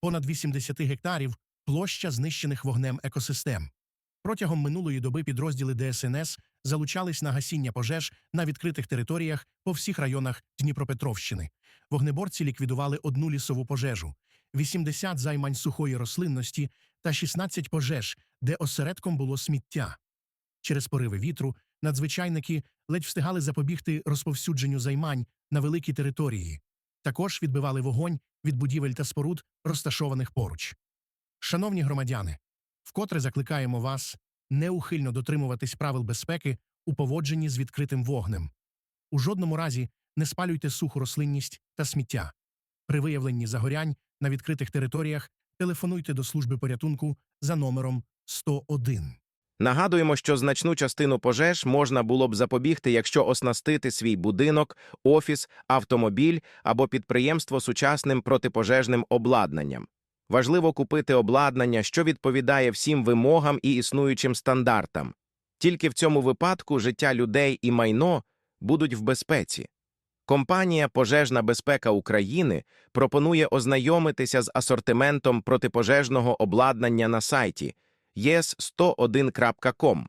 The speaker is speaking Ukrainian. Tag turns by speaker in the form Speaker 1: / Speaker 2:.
Speaker 1: понад 80 гектарів площа знищених вогнем екосистем. Протягом минулої доби підрозділи ДСНС залучались на гасіння пожеж на відкритих територіях по всіх районах Дніпропетровщини. Вогнеборці ліквідували одну лісову пожежу, 80 займань сухої рослинності та 16 пожеж, де осередком було сміття. Через пориви вітру надзвичайники ледь встигали запобігти розповсюдженню займань на великій території. Також відбивали вогонь від будівель та споруд, розташованих поруч. Шановні громадяни, вкотре закликаємо вас неухильно дотримуватись правил безпеки у поводженні з відкритим вогнем. У жодному разі не спалюйте суху рослинність та сміття. При виявленні загорянь на відкритих територіях телефонуйте до служби порятунку за номером 101.
Speaker 2: Нагадуємо, що значну частину пожеж можна було б запобігти, якщо оснастити свій будинок, офіс, автомобіль або підприємство сучасним протипожежним обладнанням. Важливо купити обладнання, що відповідає всім вимогам і існуючим стандартам. Тільки в цьому випадку життя людей і майно будуть в безпеці. Компанія Пожежна безпека України пропонує ознайомитися з асортиментом протипожежного обладнання на сайті yes101.com.